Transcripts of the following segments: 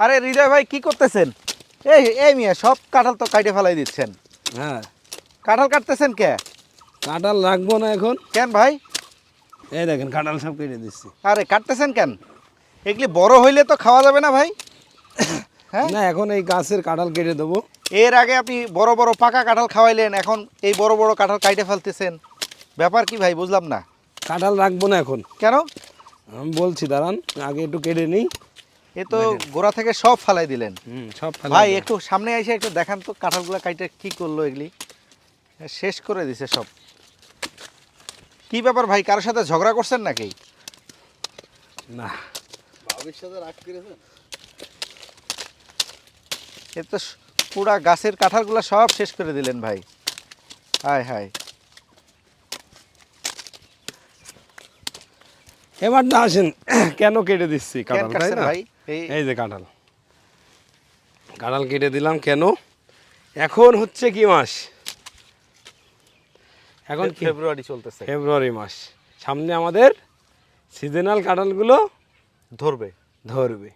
আরে হৃদয় ভাই কি করতেছেন? এই এই মিয়া সব কাঁঠাল তো কাটে ফেলাই দিচ্ছেন। হ্যাঁ। কাঁঠাল কাটতেছেন কে? কাঁঠাল রাখব না এখন। কেন ভাই? এই দেখেন কাঁঠাল সব কেটে দিচ্ছি। আরে কাটতেছেন কেন? এগুলি বড় হইলে তো খাওয়া যাবে না ভাই। হ্যাঁ? না এখন এই গাছের কাঁঠাল কেটে দেবো। এর আগে আপনি বড় বড় পাকা কাঁঠাল খাওয়াইলেন এখন এই বড় বড় কাঁঠাল কাইটে ফেলতেছেন। ব্যাপার কি ভাই বুঝলাম না। কাঁঠাল রাখব না এখন। কেন? আমি বলছি দাঁড়ান আগে একটু কেটে নিই। এ তো গোড়া থেকে সব ফালাই দিলেন। সব ভাই একটু সামনে এসে একটু দেখান তো কাঁঠালগুলো কাইটে কি করল এগুলি। শেষ করে দিছে সব। কি ব্যাপার ভাই কারোর সাথে ঝগড়া করছেন নাকি? না। এ তো পুরা গাছের কাঁঠালগুলো সব শেষ করে দিলেন ভাই। হায় হায়। এবার না আসেন কেন কেটে দিচ্ছি কাঁঠাল তাই না? ভাই। এই যে কাঁঠাল। কাঁঠাল কেটে দিলাম কেন? এখন হচ্ছে কি মাস? এখন ফেব্রুয়ারি চলতেছে। ফেব্রুয়ারি মাস। সামনে আমাদের সিজনাল কাঁঠালগুলো ধরবে। ধরবে।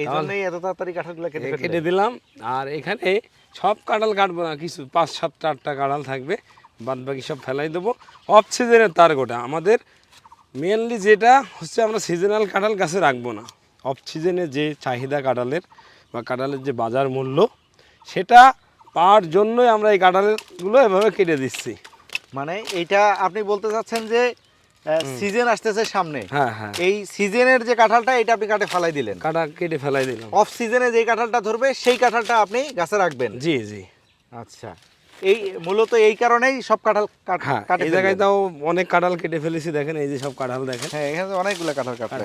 এই জন্যই এত তাড়াতাড়ি কাঁঠালগুলো কেটে কেটে দিলাম আর এখানে সব কাঁঠাল কাটবো না কিছু পাঁচ সাতটা আটটা কাঁঠাল থাকবে বাদ বাকি সব ফেলাই দেবো। অফ সিজনের তার গোটা আমাদের মেনলি যেটা হচ্ছে আমরা সিজনাল কাঁঠাল গাছে রাখব না। অফ সিজনে যে চাহিদা কাঁঠালের বা কাঁঠালের যে বাজার মূল্য সেটা পাওয়ার জন্যই আমরা এই কাঁঠালগুলো এভাবে কেটে দিচ্ছি। মানে এইটা আপনি বলতে চাচ্ছেন যে সিজন আসতেছে সামনে। হ্যাঁ হ্যাঁ। এই সিজনের যে কাঁঠালটা এটা আপনি কাটে ফেলাই দিলেন। কাটা কেটে ফেলাই দিলাম। অফ সিজনে যে কাঁঠালটা ধরবে সেই কাঁঠালটা আপনি গাছে রাখবেন। জি জি। আচ্ছা। এই মূলত এই কারণেই সব কাঁঠাল কাট- হ্যাঁ কাটে এই জায়গায় তাও অনেক কাঁঠাল কেটে ফেলেছি দেখেন এই যে সব কাঁঠাল দেখেন। হ্যাঁ এখানে অনেকগুলো কাঁঠাল কাঁঠাল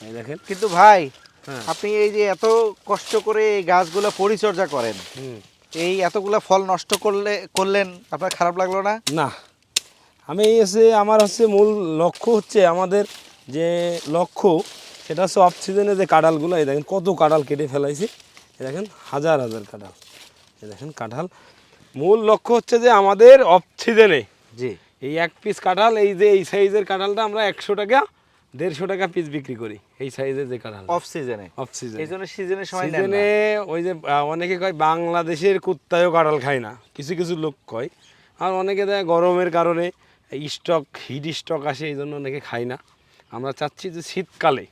এই দেখেন। কিন্তু ভাই হ্যাঁ। আপনি এই যে এত কষ্ট করে এই গাছগুলো পরিচর্যা করেন এই এতগুলো ফল নষ্ট করলে করলেন আপনার খারাপ লাগল না? না। আমি এসে আমার হচ্ছে মূল লক্ষ্য হচ্ছে আমাদের যে লক্ষ্য সেটা হচ্ছে অফ সিজনে যে কাঁঠালগুলো এই দেখেন কত কাঁঠাল কেটে ফেলাইছি। এই দেখেন হাজার হাজার কাঁঠাল। এ দেখেন কাঁঠাল। মূল লক্ষ্য হচ্ছে যে আমাদের অফ সিজনে জি। এই এক পিস কাঁঠাল এই যে এই সাইজের কাঁঠালটা আমরা একশো টাকা দেড়শো টাকা পিস বিক্রি করি এই সাইজের যে কাঁঠাল অফ সিজনে অফ সিজন এই জন্য সিজনের সময় সিজনে ওই যে অনেকে কয় বাংলাদেশের কুত্তায়ও কাঁঠাল খায় না। কিছু কিছু লোক কয়। আর অনেকে দেয় গরমের কারণে স্টক হিট স্টক আসে এই জন্য অনেকে খায় না। আমরা চাচ্ছি যে শীতকালে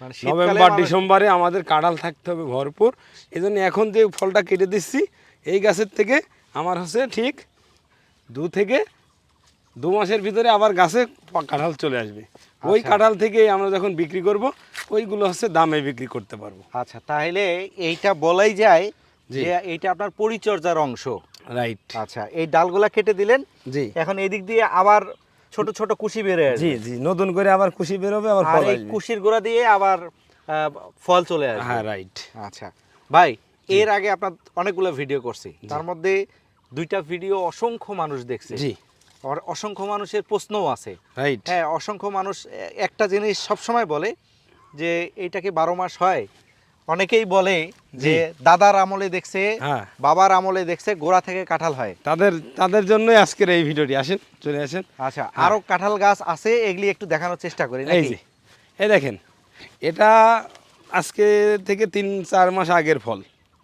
মানে নভেম্বর ডিসেম্বরে আমাদের কাঁঠাল থাকতে হবে ভরপুর। এই জন্য এখন যে ফলটা কেটে দিচ্ছি এই গাছের থেকে আমার হচ্ছে ঠিক দু থেকে দু মাসের ভিতরে আবার গাছে কাঁঠাল চলে আসবে। ওই আচ্ছা। কাঁঠাল থেকে আমরা যখন বিক্রি করব ওইগুলো হচ্ছে দামে বিক্রি করতে পারব। আচ্ছা তাহলে এইটা বলাই যায় যে এইটা আপনার পরিচর্যার অংশ। রাইট। আচ্ছা এই ডালগুলা কেটে দিলেন জি। এখন এদিক দিয়ে আবার ছোট ছোট কুশি আসবে জি জি নতুন করে আবার খুশি বেরোবে আবার আর ফল এই আসবে। কুশির গোড়া দিয়ে আবার ফল চলে আসবে। হ্যাঁ রাইট। আচ্ছা ভাই এর আগে আপনার অনেকগুলো ভিডিও করছি। তার মধ্যে দুইটা ভিডিও অসংখ্য মানুষ দেখছে। জি। অসংখ্য মানুষের প্রশ্নও আছে। রাইট হ্যাঁ অসংখ্য মানুষ একটা জিনিস সবসময় বলে যে এইটাকে বারো মাস হয়। অনেকেই বলে যে দাদার আমলে দেখছে হ্যাঁ। বাবার আমলে দেখছে গোড়া থেকে কাঁঠাল হয়। তাদের তাদের জন্যই আজকের এই ভিডিওটি। আসেন চলে আসেন। আচ্ছা আরও কাঁঠাল গাছ আছে এগুলি একটু দেখানোর চেষ্টা করি এই যে এই দেখেন এটা আজকে থেকে তিন চার মাস আগের ফল।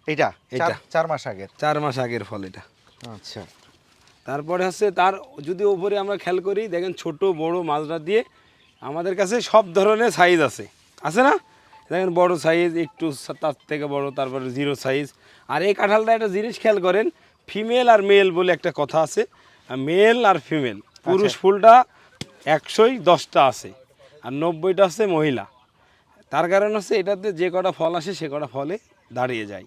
এটা এটা। চার মাস আগের। চার মাস আগের ফল এটা। আচ্ছা। তারপরে হচ্ছে তার যদি ওপরে আমরা খেয়াল করি দেখেন ছোট বড় মাছরা দিয়ে আমাদের কাছে সব ধরনের সাইজ আছে। আছে না? দেখেন বড় সাইজ একটু তার থেকে বড় তারপরে জিরো সাইজ আর এই কাঁঠালটা একটা জিনিস খেয়াল করেন ফিমেল আর মেল বলে একটা কথা আছে। মেল আর ফিমেল পুরুষ ফুলটা একশোই দশটা আছে আর নব্বইটা হচ্ছে মহিলা। তার কারণ হচ্ছে এটাতে যে কটা ফল আসে সে কটা ফলে দাঁড়িয়ে যায়।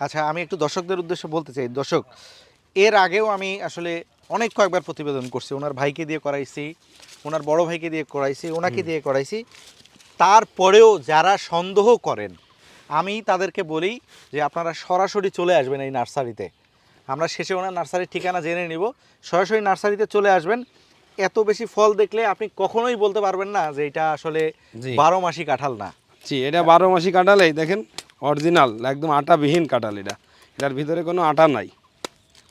আচ্ছা আমি একটু দর্শকদের উদ্দেশ্যে বলতে চাই। দর্শক এর আগেও আমি আসলে অনেক কয়েকবার প্রতিবেদন করছি। ওনার ভাইকে দিয়ে করাইছি ওনার বড় ভাইকে দিয়ে করাইছি ওনাকে দিয়ে করাইছি। তারপরেও যারা সন্দেহ করেন আমি তাদেরকে বলি যে আপনারা সরাসরি চলে আসবেন এই নার্সারিতে। আমরা শেষে ওনার নার্সারির ঠিকানা জেনে নিব। সরাসরি নার্সারিতে চলে আসবেন। এত বেশি ফল দেখলে আপনি কখনোই বলতে পারবেন না যে এটা আসলে বারো মাসি কাঁঠাল না। জি এটা বারো মাসি কাঁঠাল এই দেখেন অরিজিনাল একদম আটাবিহীন কাঁঠাল এটা। এটার ভিতরে কোনো আটা নাই।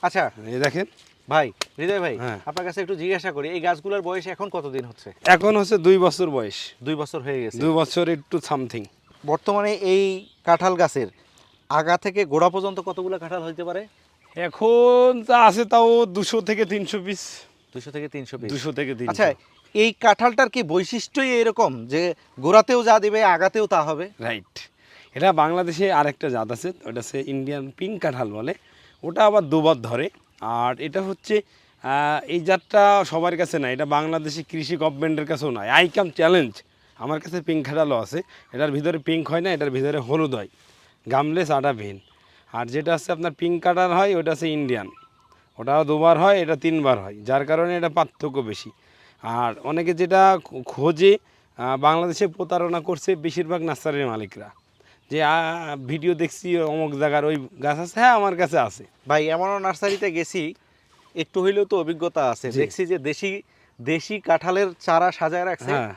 আচ্ছা এই দেখেন। ভাই হৃদয় ভাই হ্যাঁ। আপনার কাছে একটু জিজ্ঞাসা করি এই গাছগুলোর বয়স এখন কতদিন হচ্ছে? এখন হচ্ছে দুই বছর বয়স। দুই বছর হয়ে গেছে। দুই বছর একটু সামথিং। বর্তমানে এই কাঁঠাল গাছের আগা থেকে গোড়া পর্যন্ত কতগুলো কাঁঠাল হইতে পারে? এখন যা আছে তাও দুশো থেকে তিনশো পিস দুশো থেকে তিনশো পিস দুশো থেকে তিনশো। আচ্ছা এই কাঁঠালটার কি বৈশিষ্ট্যই এরকম যে গোড়াতেও যা দিবে আগাতেও তা হবে? রাইট এটা বাংলাদেশে আরেকটা জাত আছে ওটা হচ্ছে ইন্ডিয়ান পিঙ্ক কাঁঠাল বলে। ওটা আবার দুবার ধরে। আর এটা হচ্ছে এই জাতটা সবার কাছে না এটা বাংলাদেশি কৃষি গভর্নমেন্টের কাছেও নয় আই কাম চ্যালেঞ্জ আমার কাছে পিঙ্ক কাঁঠালও আছে। এটার ভিতরে পিঙ্ক হয় না, এটার ভিতরে হলুদ হয়। গামলেস আটা ভিন আর যেটা আছে আপনার পিঙ্ক কাটার হয়, ওটা আছে ইন্ডিয়ান ওটাও দুবার হয়, এটা তিনবার হয়। যার কারণে এটা পার্থক্য বেশি। আর অনেকে যেটা খোঁজে বাংলাদেশে প্রতারণা করছে বেশিরভাগ নার্সারির মালিকরা। যে ভিডিও দেখছি অমুক জায়গার ওই গাছ আছে। হ্যাঁ আমার কাছে আছে। ভাই এমনও নার্সারিতে গেছি একটু হইলেও তো অভিজ্ঞতা আছে। দেখছি যে দেশি দেশি কাঁঠালের চারা সাজায় রাখছে। হ্যাঁ।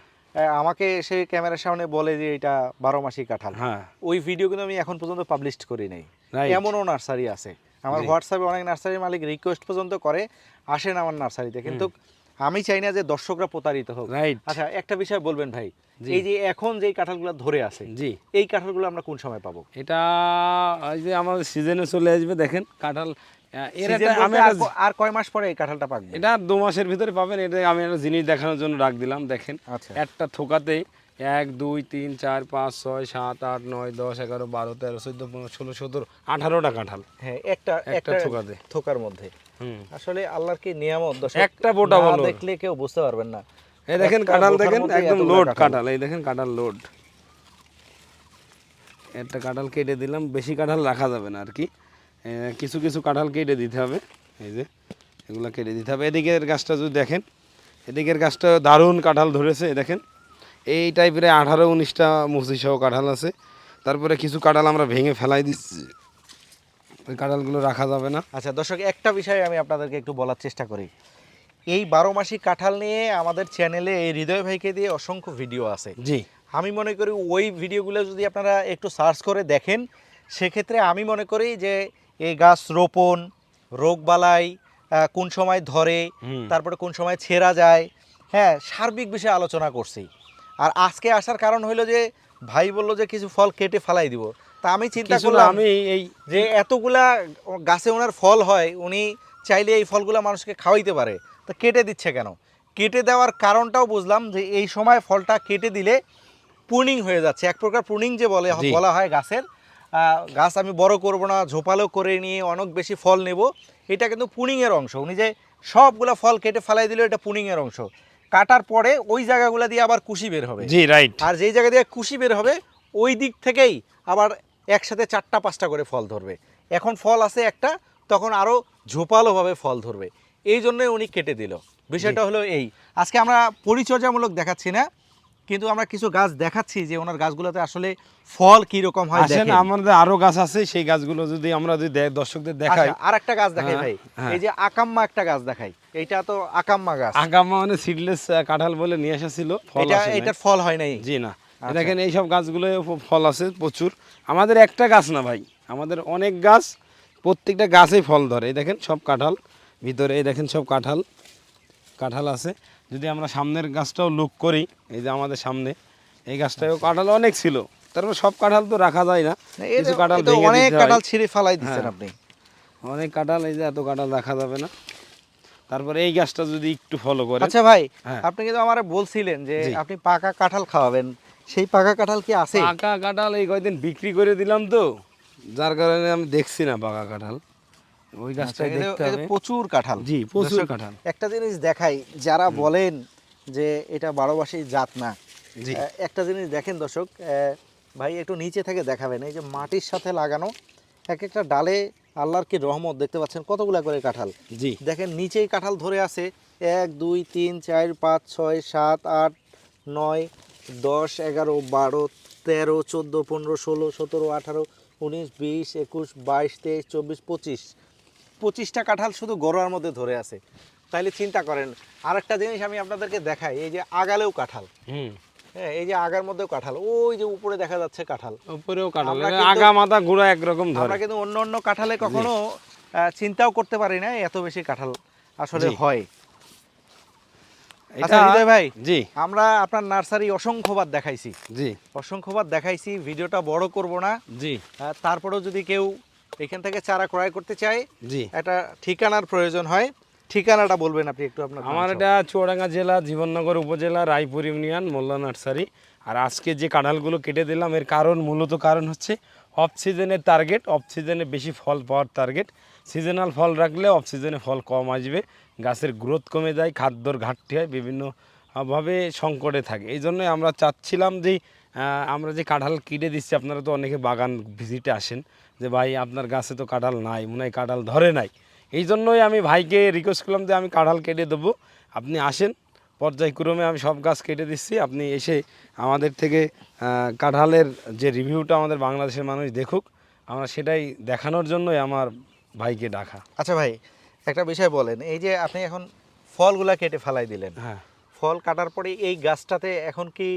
আমাকে সে ক্যামেরার সামনে বলে যে এটা বারো মাসি কাঁঠাল। হ্যাঁ। ওই ভিডিও কিন্তু আমি এখন পর্যন্ত পাবলিশ করি নাই। এমনও নার্সারি আছে। আমার হোয়াটসঅ্যাপে অনেক নার্সারি মালিক রিকোয়েস্ট পর্যন্ত করে আসেন আমার নার্সারিতে। কিন্তু আমি চাই না যে দর্শকরা প্রতারিত হোক। রাইট আচ্ছা একটা বিষয় বলবেন ভাই। এই যে এখন যেই কাঁঠালগুলো ধরে আছে জি। এই কাঁঠালগুলো আমরা কোন সময় পাবো? এটা এই যে আমাদের সিজনে চলে আসবে দেখেন কাঁঠাল আর কয় মাস পরে এই কাঁঠালটা পাকবে? এটা দু মাসের ভিতরে পাবেন এটা আমি একটা জিনিস দেখানোর জন্য রাখ দিলাম দেখেন। আচ্ছা। একটা থোকাতে এক দুই তিন চার পাঁচ ছয় সাত আট নয় দশ এগারো বারো তেরো চোদ্দ পনেরো ষোলো সতেরো আঠারোটা কাঁঠাল। হ্যাঁ একটা একটা থোকাতে। থোকার মধ্যে। আসলে আল্লাহর কি নিয়ামত? একটা বোটা বলো। দেখলে কেউ বুঝতে পারবেন না। এই দেখেন কাঁঠাল দেখেন একদম লোড কাঁঠাল। কাঁঠাল এই দেখেন কাঁঠাল লোড। একটা কাঁঠাল কেটে দিলাম বেশি কাঁঠাল রাখা যাবে না আর কি। কিছু কিছু কাঁঠাল কেটে দিতে হবে এই যে এগুলো কেটে দিতে হবে। এদিকের গাছটা যদি দেখেন এদিকের গাছটা দারুণ কাঁঠাল ধরেছে দেখেন। এই টাইপের আঠারো উনিশটা মুসি সহ কাঁঠাল আছে। তারপরে কিছু কাঁঠাল আমরা ভেঙে ফেলাই দিচ্ছি। ওই কাঁঠালগুলো রাখা যাবে না। আচ্ছা দর্শক একটা বিষয় আমি আপনাদেরকে একটু বলার চেষ্টা করি। এই বারো মাসি কাঁঠাল নিয়ে আমাদের চ্যানেলে এই হৃদয় ভাইকে দিয়ে অসংখ্য ভিডিও আছে। জি। আমি মনে করি ওই ভিডিওগুলো যদি আপনারা একটু সার্চ করে দেখেন সেক্ষেত্রে আমি মনে করি যে এই গাছ রোপণ রোগবালাই কোন সময় ধরে তারপরে কোন সময় ছেঁড়া যায় হ্যাঁ সার্বিক বিষয়ে আলোচনা করছি। আর আজকে আসার কারণ হলো যে ভাই বলল যে কিছু ফল কেটে ফালাই দিব। তা আমি চিন্তা করলাম আমি এই যে এতগুলা গাছে ওনার ফল হয় উনি চাইলে এই ফলগুলা মানুষকে খাওয়াইতে পারে। তা কেটে দিচ্ছে কেন? কেটে দেওয়ার কারণটাও বুঝলাম যে এই সময় ফলটা কেটে দিলে পুনিং হয়ে যাচ্ছে। এক প্রকার পুনিং যে বলে। বলা হয় গাছের। গাছ আমি বড় করব না ঝোপালো করে নিয়ে অনেক বেশি ফল নেব। এটা কিন্তু পুনিংয়ের অংশ। উনি যে সবগুলা ফল কেটে ফেলাই দিল এটা পুনিংয়ের অংশ। কাটার পরে ওই জায়গাগুলো দিয়ে আবার কুশি বের হবে। জি রাইট আর যেই জায়গা দিয়ে কুশি বের হবে ওই দিক থেকেই আবার একসাথে চারটা পাঁচটা করে ফল ধরবে। এখন ফল আছে একটা তখন আরও ঝোপালোভাবে ফল ধরবে। এই জন্যই উনি কেটে দিল। বিষয়টা হলো এই। আজকে আমরা পরিচর্যামূলক দেখাচ্ছি না কিন্তু আমরা কিছু গাছ দেখাচ্ছি যে ওনার গাছগুলোতে আসলে ফল কি রকম হয় দেখেন। আমাদের আরও গাছ আছে সেই গাছগুলো যদি আমরা যদি দর্শকদের দেখাই আচ্ছা, আর একটা গাছ দেখাই হ্যাঁ, ভাই। হ্যাঁ। এই যে আকাম্মা একটা গাছ দেখাই। এইটা তো আকাম্মা গাছ। আগামা মানে সিডলেস কাঁঠাল বলে নিয়ে এসেছিল ফল এটা এটার ফল হয় নাই। জি না। দেখেন এইসব গাছগুলো ফল আছে প্রচুর। আমাদের একটা গাছ না ভাই আমাদের অনেক গাছ প্রত্যেকটা গাছেই ফল ধরে। এই দেখেন সব কাঁঠাল ভিতরে এই দেখেন সব কাঁঠাল কাঁঠাল আছে। যদি আমরা সামনের গাছটাও লুক করি এই যে আমাদের সামনে এই গাছটাও কাঁঠাল অনেক ছিল। তারপর সব কাঁঠাল তো রাখা যায় না। কিছু কাঁঠাল অনেক কাঁঠাল ছিঁড়ে ফালাই দিচ্ছেন হ্যাঁ। আপনি। অনেক কাঁঠাল এই যে এত কাঁঠাল রাখা যাবে না। তারপরে এই গাছটা যদি একটু ফলো করে আচ্ছা ভাই হ্যাঁ। আপনি কিন্তু আমারে বলছিলেন যে আপনি পাকা কাঁঠাল খাওয়াবেন। সেই পাকা কাঁঠাল কি আছে? পাকা কাঁঠাল এই কয়দিন বিক্রি করে দিলাম তো। যার কারণে আমি দেখছি না পাকা কাঁঠাল। ওই আচ্ছা, গাছটাই দেখতে হবে। প্রচুর কাঁঠাল। জি, প্রচুর কাঁঠাল। একটা জিনিস দেখাই যারা বলেন যে এটা বারোবাসী জাত না জি। একটা জিনিস দেখেন দর্শক ভাই একটু নিচে থেকে দেখাবেন এই যে মাটির সাথে লাগানো এক একটা ডালে আল্লাহর কি রহমত দেখতে পাচ্ছেন কতগুলা করে কাঁঠাল? জি। দেখেন নিচেই কাঁঠাল ধরে আছে এক দুই তিন চার পাঁচ ছয় সাত আট নয় দশ এগারো বারো তেরো চোদ্দ পনেরো ষোলো সতেরো আঠারো উনিশ বিশ একুশ বাইশ তেইশ চব্বিশ পঁচিশ। পঁচিশটা কাঁঠাল শুধু গড়ার মধ্যে ধরে আছে। তাইলে চিন্তা করেন আরেকটা জিনিস আমি আপনাদেরকে দেখাই এই যে আগালেও কাঁঠাল। হুম। হ্যাঁ এই যে আগার মধ্যেও কাঁঠাল ওই যে উপরে দেখা যাচ্ছে কাঁঠাল। উপরেও কাঁঠাল আগা মাথা গুঁড়া একরকম ধরে। আমরা কিন্তু অন্য অন্য কাঁঠালে কখনো চিন্তাও করতে পারি না এত বেশি কাঁঠাল আসলে হয়। আচ্ছা হৃদয় ভাই জি। আমরা আপনার নার্সারি অসংখ্যবার দেখাইছি। জি। অসংখ্যবার দেখাইছি ভিডিওটা বড় করব না। জি। তারপরেও যদি কেউ এখান থেকে চারা ক্রয় করতে চায় জি। একটা ঠিকানার প্রয়োজন হয়। ঠিকানাটা বলবেন আপনি একটু আপনার আমার এটা চুয়াডাঙ্গা জেলা জীবননগর উপজেলা রায়পুর ইউনিয়ন মোল্লা নার্সারি। আর আজকে যে কাঁঠালগুলো কেটে দিলাম এর কারণ মূলত কারণ হচ্ছে অফ সিজনের টার্গেট অফ সিজনে বেশি ফল পাওয়ার টার্গেট সিজনাল ফল রাখলে অফ সিজনে ফল কম আসবে। গাছের গ্রোথ কমে যায় খাদ্যর ঘাটতি হয় বিভিন্ন আহ, ভাবে সংকটে থাকে। এই জন্যই আমরা চাচ্ছিলাম যে আমরা যে কাঁঠাল কেটে দিচ্ছি আপনারা তো অনেকে বাগান ভিজিটে আসেন যে ভাই আপনার গাছে তো কাঁঠাল নাই মনে হয় কাঁঠাল ধরে নাই। এই জন্যই আমি ভাইকে রিকোয়েস্ট করলাম যে আমি কাঁঠাল কেটে দেবো। আপনি আসেন পর্যায়ক্রমে আমি সব গাছ কেটে দিচ্ছি। আপনি এসে আমাদের থেকে কাঁঠালের যে রিভিউটা আমাদের বাংলাদেশের মানুষ দেখুক। আমরা সেটাই দেখানোর জন্যই আমার ভাইকে ডাকা। আচ্ছা ভাই একটা বিষয় বলেন এই যে আপনি এখন ফলগুলা কেটে ফালাই দিলেন হ্যাঁ। ফল কাটার পরে এই গাছটাতে এখন কি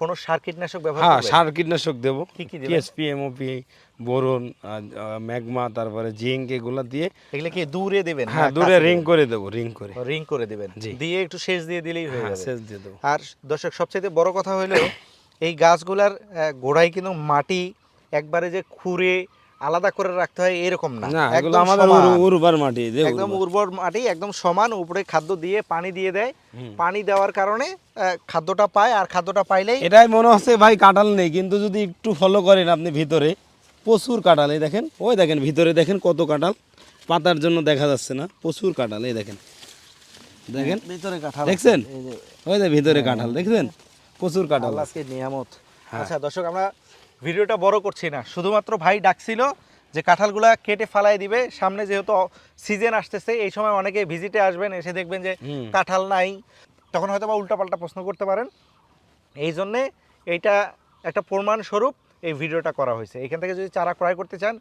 কোনো সার কীটনাশক ব্যবহার হ্যাঁ সার কীটনাশক দেবো। কি কি? টিএসপি এমওপি বোরন ম্যাগমা তারপরে জিঙ্ক এগুলো দিয়ে এগুলো কি দূরে দেবেন হ্যাঁ দূরে রিং করে দেবো রিং করে। রিং করে দেবেন। দিয়ে একটু সেচ দিয়ে দিলেই হয়ে হ্যাঁ যাবে। সেচ দিয়ে দেবো। আর দর্শক সবচেয়ে বড় কথা হলো এই গাছগুলার গোড়ায় কিন্তু মাটি একবারে যে খুঁড়ে আলাদা করে রাখতে হয় এরকম না। এগুলো একদম আমাদের উর্বর মাটি একদম উর্বর। মাটি একদম সমান উপরে খাদ্য দিয়ে পানি দিয়ে দেয়। পানি দেওয়ার কারণে খাদ্যটা পায় আর খাদ্যটা পাইলেই এটাই মনে হচ্ছে ভাই কাঁঠাল নেই কিন্তু যদি একটু ফলো করেন আপনি ভিতরে প্রচুর কাঁঠাল এই দেখেন। ওই দেখেন ভিতরে দেখেন কত কাঁঠাল। পাতার জন্য দেখা যাচ্ছে না প্রচুর কাঁঠাল এই দেখেন। দেখেন? ভিতরে কাঁঠাল। দেখছেন? ওই যে ভিতরে কাঁঠাল দেখছেন? প্রচুর কাঁঠাল। আজকে নিয়ামত। হ্যাঁ। আচ্ছা দর্শক আমরা ভিডিওটা বড় করছি না। শুধুমাত্র ভাই ডাকছিল যে কাঁঠালগুলা কেটে ফালাই দিবে। সামনে যেহেতু সিজন আসতেছে এই সময় অনেকে ভিজিটে আসবেন এসে দেখবেন যে কাঁঠাল নাই। তখন হয়তো বা উল্টাপাল্টা প্রশ্ন করতে পারেন। এই জন্যে এইটা একটা প্রমাণ স্বরূপ এই ভিডিওটা করা হয়েছে। এখান থেকে যদি চারা ক্রয় করতে চান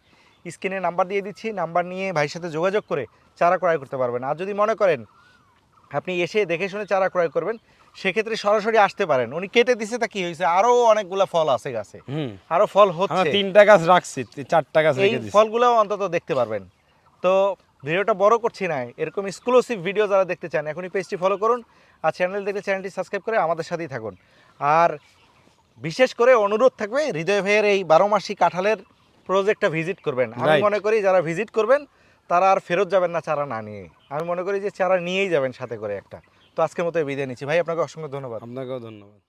স্ক্রিনে নাম্বার দিয়ে দিচ্ছি। নাম্বার নিয়ে ভাইয়ের সাথে যোগাযোগ করে চারা ক্রয় করতে পারবেন। আর যদি মনে করেন আপনি এসে দেখে শুনে চারা ক্রয় করবেন সেক্ষেত্রে সরাসরি আসতে পারেন। উনি কেটে দিছে তা কি হয়েছে? আরও অনেকগুলা ফল আছে গাছে। আরও ফল হচ্ছে। তিনটা গাছ রাখছি চারটা গাছ এই ফলগুলো অন্তত দেখতে পারবেন। তো ভিডিওটা বড় করছি না এরকম এক্সক্লুসিভ ভিডিও যারা দেখতে চান এখনই পেজটি ফলো করুন আর চ্যানেল দেখলে চ্যানেলটি সাবস্ক্রাইব করে আমাদের সাথেই থাকুন। আর বিশেষ করে অনুরোধ থাকবে হৃদয় ভাইয়ের এই বারো মাসি কাঁঠালের প্রজেক্টটা ভিজিট করবেন। আমি মনে করি যারা ভিজিট করবেন তারা আর ফেরত যাবেন না চারা না নিয়ে। আমি মনে করি যে চারা নিয়েই যাবেন সাথে করে একটা। তো আজকের মতো বিদায় নিচ্ছি। ভাই আপনাকে অসংখ্য ধন্যবাদ। আপনাকেও ধন্যবাদ।